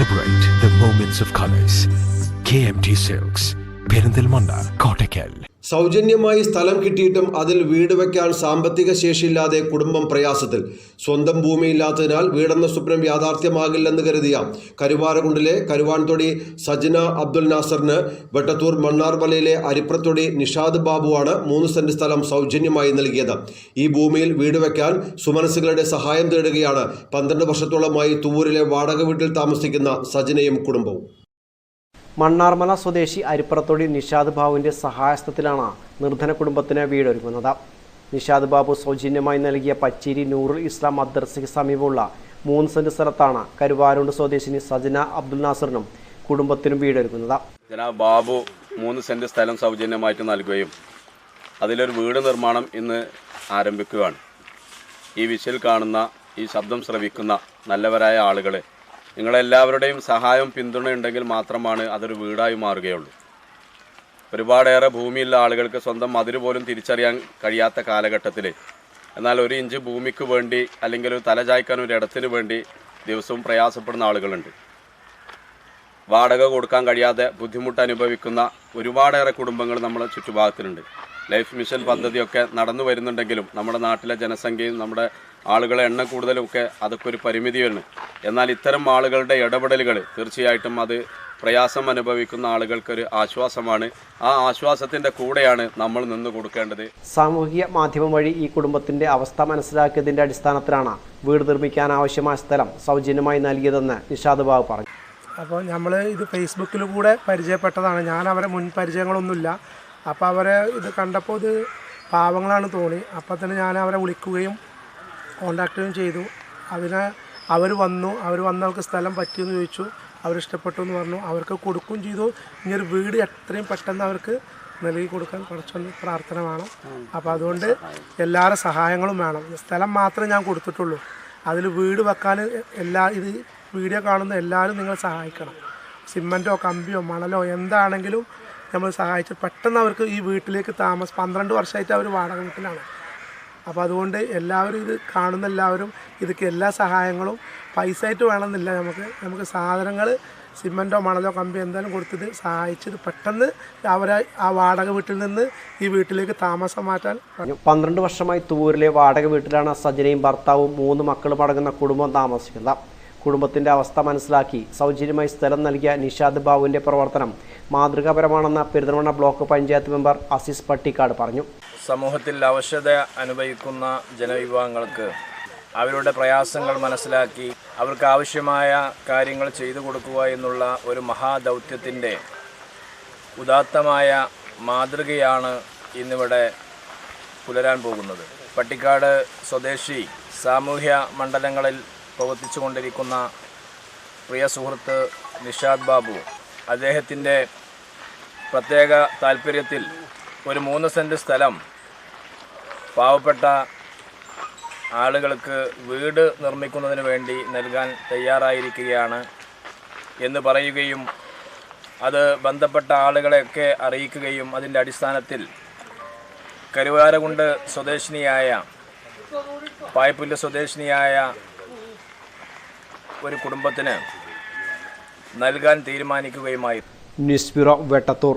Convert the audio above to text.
Celebrate the moments of colors. KMT Silks, Perinthalmanna Kottakkal. സൗജന്യമായി സ്ഥലം കിട്ടിയിട്ടും അതിൽ വീട് വയ്ക്കാൻ സാമ്പത്തിക ശേഷിയില്ലാതെ കുടുംബം പ്രയാസത്തിൽ. സ്വന്തം ഭൂമിയില്ലാത്തതിനാൽ വീടെന്ന സ്വപ്നം യാഥാർത്ഥ്യമാകില്ലെന്ന് കരുതിയ കരുവാരകുണ്ടിലെ കരുവാൻതൊടി സജന അബ്ദുൽ നാസറിന് വെട്ടത്തൂർ മണ്ണാർമലയിലെ അരിപ്രത്തൊടി നിഷാദ് ബാബുവാണ് മൂന്ന് സെന്റ് സ്ഥലം സൗജന്യമായി നൽകിയത്. ഈ ഭൂമിയിൽ വീട് വയ്ക്കാൻ സുമനസുകളുടെ സഹായം തേടുകയാണ് പന്ത്രണ്ട് വർഷത്തോളമായി തൂവൂരിലെ വാടക വീട്ടിൽ താമസിക്കുന്ന സജനയും കുടുംബവും. മണ്ണാർമല സ്വദേശി അരിപ്പുറത്തൊടി നിഷാദ് ബാബുവിന്റെ സഹായസ്ഥത്തിലാണ് നിർധന കുടുംബത്തിന് വീടൊരുങ്ങുന്നത്. നിഷാദ് ബാബു സൗജന്യമായി നൽകിയ പച്ചേരി നൂറുൽ ഇസ്ലാം മദ്രസയ്ക്ക് സമീപമുള്ള മൂന്ന് സെന്റ് സ്ഥലത്താണ് കരുവാരുണ്ട് സ്വദേശിനി സജന അബ്ദുൽ നാസറിനും കുടുംബത്തിനും വീടൊരുക്കുന്നത് ജനാബ് ബാബു മൂന്ന് സെന്റ് സ്ഥലം സൗജന്യമായിട്ട് നൽകുകയും അതിലൊരു വീട് നിർമ്മാണം ഇന്ന് ആരംഭിക്കുകയാണ്. ഈ വിഷയിൽ കാണുന്ന ഈ ശബ്ദം ശ്രവിക്കുന്ന നല്ലവരായ ആളുകൾ നിങ്ങളെല്ലാവരുടെയും സഹായം പിന്തുണയുണ്ടെങ്കിൽ മാത്രമാണ് അതൊരു വീടായി മാറുകയുള്ളൂ. ഒരുപാടേറെ ഭൂമിയുള്ള ആളുകൾക്ക് സ്വന്തം മതിൽ പോലും തിരിച്ചറിയാൻ കഴിയാത്ത കാലഘട്ടത്തിൽ എന്നാൽ ഒരു ഇഞ്ച് ഭൂമിക്ക് വേണ്ടി അല്ലെങ്കിൽ ഒരു തല ചായ്ക്കാൻ ഒരു ഇടത്തിന് വേണ്ടി ദിവസവും പ്രയാസപ്പെടുന്ന ആളുകളുണ്ട്. വാടക കൊടുക്കാൻ കഴിയാതെ ബുദ്ധിമുട്ട് അനുഭവിക്കുന്ന ഒരുപാടേറെ കുടുംബങ്ങൾ നമ്മുടെ ചുറ്റുഭാഗത്തിലുണ്ട്. ലൈഫ് മിഷൻ പദ്ധതിയൊക്കെ നടന്നു വരുന്നുണ്ടെങ്കിലും നമ്മുടെ നാട്ടിലെ ജനസംഖ്യയും നമ്മുടെ ആളുകളെ എണ്ണ കൂടുതലും ഒക്കെ അതൊക്കെ ഒരു പരിമിതി വരുന്നു എന്നാൽ ഇത്തരം ആളുകളുടെ ഇടപെടലുകൾ തീർച്ചയായിട്ടും അത് പ്രയാസം അനുഭവിക്കുന്ന ആളുകൾക്കൊരു ആശ്വാസമാണ്. ആ ആശ്വാസത്തിന്റെ കൂടെയാണ് നമ്മൾ നിന്ന് കൊടുക്കേണ്ടത്. സാമൂഹിക മാധ്യമം വഴി ഈ കുടുംബത്തിന്റെ അവസ്ഥ മനസ്സിലാക്കിയതിന്റെ അടിസ്ഥാനത്തിലാണ് വീട് നിർമ്മിക്കാൻ ആവശ്യമായ സ്ഥലം സൗജന്യമായി നൽകിയതെന്ന് നിഷാദ് ബാബു പറഞ്ഞു. അപ്പോൾ നമ്മൾ ഇത് ഫേസ്ബുക്കിൽ കൂടെ പരിചയപ്പെട്ടതാണ്. ഞാൻ അവരെ മുൻ പരിചയങ്ങളൊന്നുമില്ല. അപ്പോൾ അവരെ ഇത് കണ്ടപ്പോൾ ഇത് പാവങ്ങളാണ് തോന്നി. അപ്പോൾ തന്നെ ഞാൻ അവരെ വിളിക്കുകയും ചെയ്യുകയും ചെയ്തു. അതിന് അവർ വന്നു. അവർ വന്ന അവർക്ക് സ്ഥലം പറ്റിയെന്ന് ചോദിച്ചു. അവരിഷ്ടപ്പെട്ടു എന്ന് പറഞ്ഞു. അവർക്ക് കൊടുക്കുകയും ചെയ്തു. ഇനി ഒരു വീട് എത്രയും പെട്ടെന്ന് അവർക്ക് നൽകി കൊടുക്കാൻ കുറച്ചൊന്ന് പ്രാർത്ഥന വേണം. അപ്പോൾ അതുകൊണ്ട് എല്ലാവരുടെ സഹായങ്ങളും വേണം. സ്ഥലം മാത്രമേ ഞാൻ കൊടുത്തിട്ടുള്ളൂ. അതിൽ വീട് വെക്കാൻ എല്ലാ ഇത് വീഡിയോ കാണുന്ന എല്ലാവരും നിങ്ങൾ സഹായിക്കണം. സിമന്റോ കമ്പിയോ മണലോ എന്താണെങ്കിലും നമ്മൾ സഹായിച്ച് പെട്ടെന്ന് അവർക്ക് ഈ വീട്ടിലേക്ക് താമസം പന്ത്രണ്ട് വർഷമായിട്ട് അവർ വാടക വീട്ടിലാണ്. അപ്പോൾ അതുകൊണ്ട് എല്ലാവരും ഇത് കാണുന്ന എല്ലാവരും ഇതൊക്കെ എല്ലാ സഹായങ്ങളും പൈസ ആയിട്ട് വേണമെന്നില്ല. നമുക്ക് നമുക്ക് സാധനങ്ങൾ സിമന്റോ മണലോ കമ്പി എന്തായാലും കൊടുത്തിട്ട് സഹായിച്ചത് പെട്ടെന്ന് അവരെ ആ വാടക വീട്ടിൽ നിന്ന് ഈ വീട്ടിലേക്ക് താമസം മാറ്റാൻ പന്ത്രണ്ട് വർഷമായി തൂരിലെ വാടക വീട്ടിലാണ് സജനയും ഭർത്താവും മൂന്ന് മക്കളും അടങ്ങുന്ന കുടുംബം താമസിക്കുന്നത്. കുടുംബത്തിന്റെ അവസ്ഥ മനസ്സിലാക്കി സൗജന്യമായി സ്ഥലം നൽകിയ നിഷാദ് ബാബുവിന്റെ പ്രവർത്തനം മാതൃകാപരമാണെന്ന് പെരുന്തൽമണ്ണ ബ്ലോക്ക് പഞ്ചായത്ത് മെമ്പർ അസീസ് പട്ടിക്കാട് പറഞ്ഞു. സമൂഹത്തിൽ അവശത അനുഭവിക്കുന്ന ജനവിഭാഗങ്ങൾക്ക് അവരുടെ പ്രയാസങ്ങൾ മനസ്സിലാക്കി അവർക്ക് ആവശ്യമായ കാര്യങ്ങൾ ചെയ്തു കൊടുക്കുക എന്നുള്ള ഒരു മഹാദൗത്യത്തിന്റെ ഉദാത്തമായ മാതൃകയാണ് ഇന്നിവിടെ പുലരാൻ പോകുന്നത്. പട്ടിക്കാട് സ്വദേശി സാമൂഹ്യ മണ്ഡലങ്ങളിൽ പ്രവർത്തിച്ചുകൊണ്ടിരിക്കുന്ന പ്രിയ സുഹൃത്ത് നിഷാദ് ബാബു അദ്ദേഹത്തിന്റെ പ്രത്യേക താല്പര്യത്തിൽ ഒരു മൂന്ന് സെന്റ് സ്ഥലം പാവപ്പെട്ട ആളുകൾക്ക് വീട് നിർമ്മിക്കുന്നതിന് വേണ്ടി നൽകാൻ തയ്യാറായിരിക്കുകയാണ് എന്ന് പറയുകയും അത് ബന്ധപ്പെട്ട ആളുകളെയൊക്കെ അറിയിക്കുകയും അതിന്റെ അടിസ്ഥാനത്തിൽ കരുവാരകുണ്ട് സ്വദേശിനിയായ പായ്പുല്ല് സ്വദേശിനിയായ ഒരു കുടുംബത്തിന് നൽകാൻ തീരുമാനിക്കുകയുമായി. News bureau Vettathur.